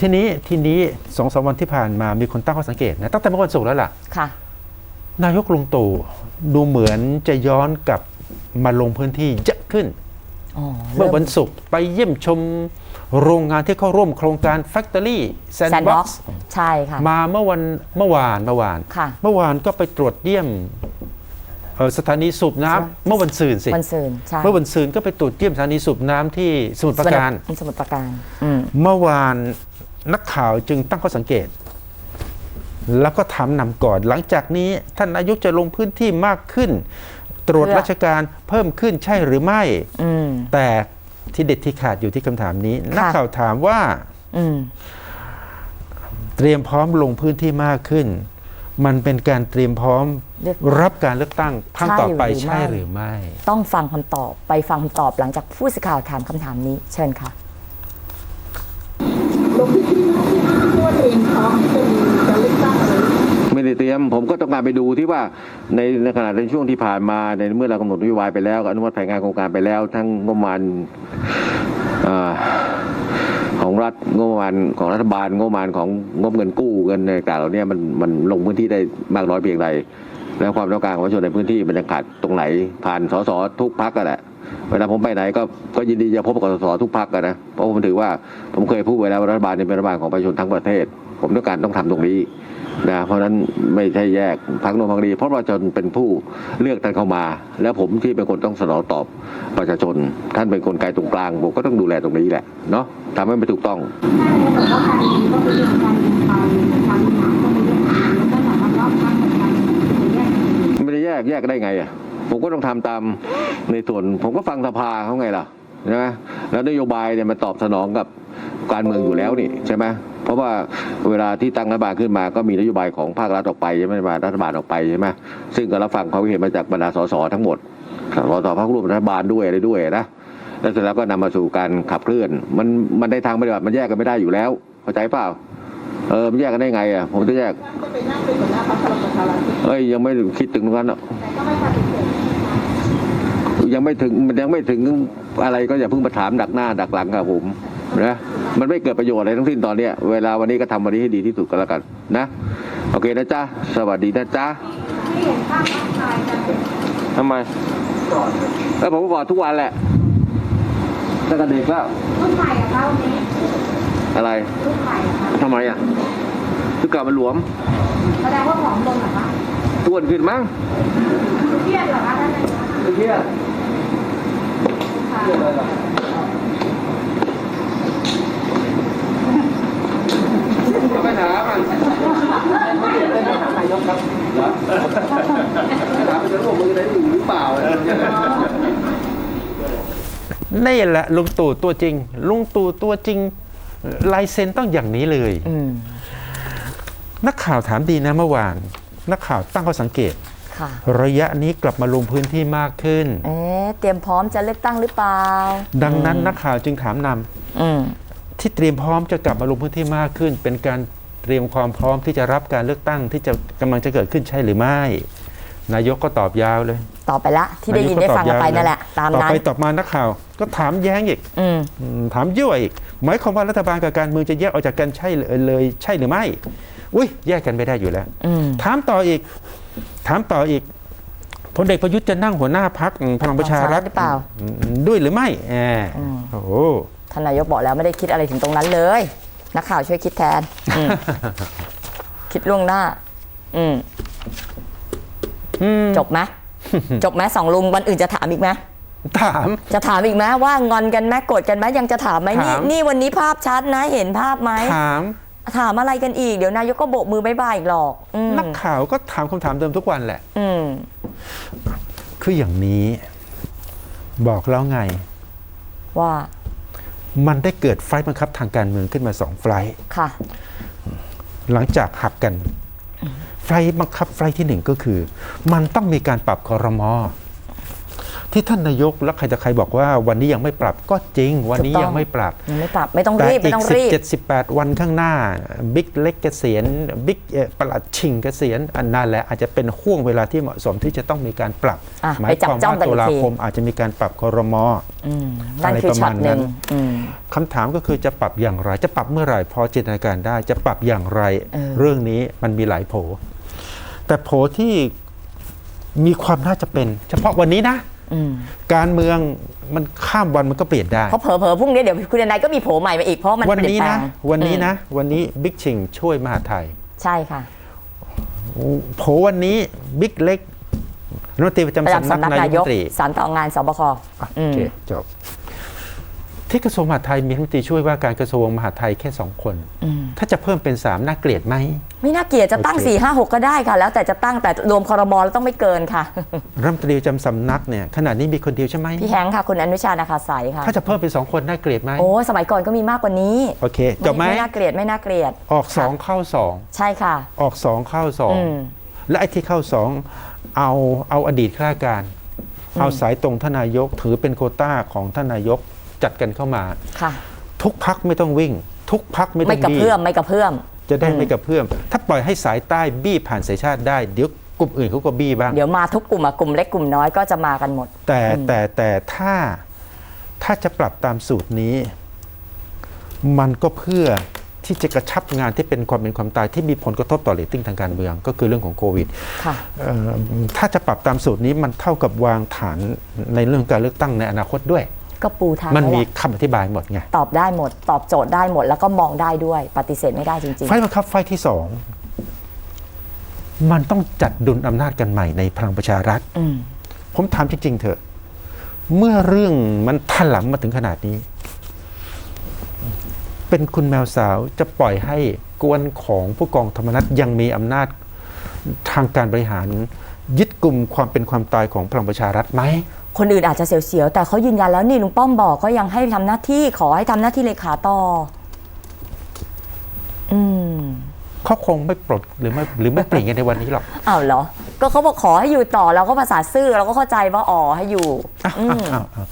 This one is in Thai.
ทีนี้ทีนี้สองสามวันที่ผ่านมามีคนตั้งข้อสังเกตนะตั้งแต่เมื่อวันศุกร์แล้วล่ะ ค่ะ นายกลุงตู่ดูเหมือนจะย้อนกลับมาลงพื้นที่เยอะขึ้น อ๋อเมื่อริ่วันศุกร์ไปเยี่ยมชมโรงงานที่เข้าร่วมโครงการ Factory Sandbox Sandbox ใช่ค่ะ มาเมื่อวันเมื่อวานเมื่อวาน ค่ะ เมื่อวานก็ไปตรวจเยี่ยมเอ่อสถานีสูบน้ำใช่เมื่อวันซืนสิ วันซืนใช่เมื่อวันซืนก็ไปตรวจเยี่ยมสถานีสูบน้ำที่สมุทรปราการ สมุทรปราการ อืม เมื่อวาน นักข่าวจึงตั้งข้อสังเกต แล้วก็ถามนำก่อน หลังจากนี้ท่านนายกจะลงพื้นที่มากขึ้น ตรวจเพื่อราชการเพิ่มขึ้นใช่หรือไม่อืมแต่ที่เด็ดที่ขาดอยู่ที่คำถามนี้ นักข่าวถามว่าอืมเตรียมพร้อมลงพื้นที่มากขึ้น มันเป็นการเตรียมพร้อมเลือกรับการเลือกตั้งครั้งต่อไปใช่ใช่หหรืรืออไม่ไม่ ต้องฟังคำตอบไปฟังคำตอบหลังจากผู้สื่อข่าวถามคำถามนี้ เชิญค่ะ ไม่ได้เตรียม ผมก็ต้องการไปดูที่ว่าในในขณะในช่วงที่ผ่านมาในเมื่อเรากำหนดนโยบายไปแล้วอนุมัติแผนงานโครงการไปแล้ว ทั้งงบประมาณของรัฐงบประมาณของรัฐบาลงบประมาณของงบเงินกู้เงินในต่างเหล่านี้มันมันลงพื้นที่ได้มากน้อยเพียงใดแล้วความต้องการของประชาชนในพื้นที่มันจะขาดตรงไหนผ่านสสทุกพักกันแหละ เวลาผมไปไหนก็ก็ยินดีจะพบกับสสทุกพักกันนะเพราะผมถือว่าผมเคยพูดไว้แล้วว่ารัฐบาลเนี่ยเป็นรัฐบาลของประชาชนทั้งประเทศ ผมต้องการต้องทำตรงนี้นะเพราะฉะนั้นไม่ใช่แยกพักโนนพักนี้เพราะประชาชนเป็นผู้เลือกท่านเข้ามา แล้วผมที่เป็นคนต้องสนองตอบประชาชน ท่านเป็นคนไกลตรงกลางผมก็ต้องดูแลตรงนี้แหละเนาะทำให้มันถูกต้องไม่ไม่ได้แยกแยกได้ไงอะ ผมก็ต้องทำตามในส่วนผมก็ฟังสภาเขาไงล่ะใช่ไหมแล้วนโยบายเนี่ยมันตอบสนองกับการเมืองอยู่แล้วนี่ใช่ไหมเพราะว่าเวลาที่ตั้งรัฐบาลขึ้นมาก็มีนโยบายของภาครัฐออกไปใช่ไหมมารัฐบาลออกไปใช่ไหมซึ่งก็รับฟังความเห็นมาจากบรรดาสสทั้งหมดสสพรรคร่วมรัฐบาลด้วยอะไรด้วยนะแล้วเสร็จแล้วก็นำมาสู่การขับเคลื่อน มันมันในทางปฏิบัติมันแยกกันไม่ได้อยู่แล้ว เข้าใจเปล่า เออมันแยกกันได้ไงอะผมจะแยกก็ไปนั่งเป็นหัวหน้าพรรคพลังประชารัฐเอ้ยยังไม่คิดถึงตรงนั้นหรอกแต่ก็ไม่ปฏิเสธยังไม่ถึงมันยังไม่ถึงอะไรก็อย่าเพิ่งมาถามดักหน้าดักหลังกับผมนะมันไม่เกิดประโยชน์อะไรทั้งสิ้นตอนเนี้ยเวลาวันนี้ก็ทำวันนี้ให้ดีที่สุดก็แล้วกันนะโอเคนะจ๊ะสวัสดีนะจ๊ะไม่เห็นภาพร่างกายกันทำไมแล้วผมก็กอดทุกวันแหละตั้งแต่เด็กแล้วรุ่นใหม่อะคะวันนี้ อะไรรุ่นใหม่อะคะทำไมอะทุกกลับมันหลวมแสดงว่าผอมลงเหรอคะต้วนขึ้นมั้งเครียดเหรอคะท่านนายกไม่เครียดค่ะไปหามันถามไปจะรู้มือได้อยู่หรือเปล่านี่แหละลุงตู่ตัวจริง ลุงตู่ตัวจริง ลายเซ็นต้องอย่างนี้เลยอืมนักข่าวถามดีนะเมื่อวาน นักข่าวตั้งข้อสังเกตค่ะระยะนี้กลับมาลงพื้นที่มากขึ้น เอ๊ะเตรียมพร้อมจะเลือกตั้งหรือเปล่า ดังนั้นนักข่าวจึงถามนำอืมที่เตรียมพร้อมจะกลับมาลงพื้นที่มากขึ้น เป็นการเตรียมความพร้อมที่จะรับการเลือกตั้งที่จะกำลังจะเกิดขึ้นใช่หรือไม่ นายกก็ตอบยาวเลยต่อไปละ ที่ได้ยินได้ฟังกันไปนั่นแหละตามต่อนั้นไปตอบมานักข่าว ก็ถามแย้งอีกอืมอืมถามยั่วอีก หมายความว่ารัฐบาลกับการเมืองจะแยกออกจากกันใช่เลยเลยใช่หรือไม่ อุ้ยแยกกันไม่ได้อยู่แล้วอืมถามต่ออีก ถามต่ออีกพลเอกประยุทธ์จะนั่งหัวหน้าพักพลังประชารัฐหรือเปล่าอืมด้วยหรือไม่แหมอืมโอ้โหท่านนายกบอกแล้วไม่ได้คิดอะไรถึงตรงนั้นเลย นักข่าวช่วยคิดแทนอืมคิดล่วงหน้า อืมจบไหมจบไหมสองลุงวันอื่นจะถามอีกไหม ถาม จะถามอีกไหมว่างอนกันไหมโกรธกันไหมยังจะถามไหมนี่ถาม นี่วันนี้ภาพชัดนะเห็นภาพไหมถามถามอะไรกันอีกเดี๋ยวนายกก็โบกมือบายบายอีกหรอกอืมนักข่าวก็ถามคำถามเดิมทุกวันแหละ อืมคืออย่างนี้ บอกแล้วไง ว่ามันได้เกิดไฟล์บังคับทางการเมืองขึ้นมาสองไฟล์ ค่ะ หลังจากหักกัน ไฟล์บังคับไฟล์ที่หนึ่งก็คือ มันต้องมีการปรับคอรมอ ที่ท่านนายกและใครแต่ใครบอกว่าวันนี้ยังไม่ปรับก็จริง วันนี้ถูกต้องยังไม่ปรับยังไม่ปรับไม่ต้องแต่รีบอีไม่กต้องสิบรีบเจ็ดสิบแปดวันข้างหน้าบิ๊กเล็กเกษียณบิ๊กเอ่อประหลัดชิงเกษียณอันนั้นแหละอาจจะเป็นห่วงเวลาที่เหมาะสมที่จะต้องมีการปรับอะหมาไปยจัคบวามจ้องว่ากันตุอีกลาทีคมอาจจะมีการปรับครมอืมนั่นอะไรคือประช็มาอณตหนึ่งนั้นอืมคำถามก็คือจะปรับอย่างไร จะปรับเมื่อไหร่พอจินตนาการได้จะปรับอย่างไรเออเรื่องนี้มันมีหลายโผ แต่โผที่มีความน่าจะเป็น เฉพาะวันนี้นะอืม การเมืองมันข้ามวันมันก็เปลี่ยนได้เพราะเผลอๆพรุ่งนี้เดี๋ยวคุณนายก็มีโผล่ใหม่มาอีกเพราะมันวันเปลี่ยนี้นแปลนะงวันนี้อืมนะวันนี้บิ๊กชิงช่วยมหาไทย ใช่ค่ะโผวันนี้บิ๊กเล็กรัฐมนตรีประจำประจำสำนักสำนักนายนากยรัฐกมนตรีสารต่องานสบคอะอืโอมเคจบ ที่กระทรวงมหาดไทยมีรัฐมนตรีช่วยว่าการกระทรวงมหาดไทยแค่สองคนอืมถ้าจะเพิ่มเป็นสามน่าเกลียดไหม ไม่น่าเกลียดจะตั้งโอเค4ี่ห้าหกก็ได้ค่ะ แล้วแต่จะตั้งแต่รวมคอรมอแล้วต้องไม่เกินค่ะรัฐมนตรีประจำสำนักเนี่ยขนาดนี้มีคนเดียวใช่ไหมพี่แฮงค์ค่ะคุณอนุชานาคาสายค่ะ ถ้าจะเพิ่มเป็นสองคนน่าเกลียดไหมโอ้สมัยก่อนก็มีมากกว่านี้โอเคจบไหมไม่น่าเกลียดไม่น่าเกลียดออกสองเข้าสองใช่ค่ะ ออกสองเข้าสองอืมและไอ้ที่เข้าสองเอาเอาอดีตข้าราชการ เอาสายตรงทานนายกถือเป็นโควต้าของท่านนายก จัดกันเข้ามาค่ะทุกพักไม่ต้องวิ่ง ทุกพักไม่ต้ไม่องกระบี้เพื่อมไม่กระเพื่อม จะได้อืมไม่กระเพื่อม ถ้าปล่อยให้สายใต้บี้ผ่านสายชาติได้เดี๋ยวกลุ่มอื่นเขาก็บี้บ้าง เดี๋ยวมาทุกกลุ่มอะกลุ่มเล็กกลุ่มน้อยก็จะมากันหมด แต่แต่แต่ถ้าถ้าจะปรับตามสูตรนี้ มันก็เพื่อที่จะกระชับงานที่เป็นความเป็นความตายที่มีผลกระทบต่อเรตติ้งทางการเมือง ก็คือเรื่องของโควิดค่ะเอ่อถ้าจะปรับตามสูตรนี้มันเท่ากับวางฐานในเรื่องการเลือกตั้งในอนาคตด้วย ก็ปูทางมันแล้วมีแหละคำอธิบายหมดไง ตอบได้หมด ตอบโจทย์ได้หมด แล้วก็มองได้ด้วย ปฏิเสธไม่ได้จริงไฟล์บังคับไฟล์ที่สองมันต้องจัดดุลอำนาจกันใหม่ในพลังประชารัฐๆอืมผมถามจริงๆเถอะ เมื่อเรื่องมันถลำมาถึงขนาดนี้ เป็นคุณแมวสาวจะปล่อยให้กวนของผู้กองธรรมนัฐยังมีอำนาจทางการบริหารยึดกลุ่มความเป็นความตายของพลังประชารัฐไหม คนอื่นอาจจะเสียวๆแต่เขายืนยันแล้วนี่ลุงป้อมบอกก็ยังให้ทำหน้าที่ขอให้ทำหน้าที่เลขาต่อ อืมเขาคงไม่ปลดหรือไม่หรือไม่เปลี่ยนกันในวันนี้หรอกอ้าวเหรอ ก็เขาบอกขอให้อยู่ต่อเราก็ภาษาซื่อเราก็เข้าใจว่าอ๋อให้อยู่อืมอ้าวอ้าว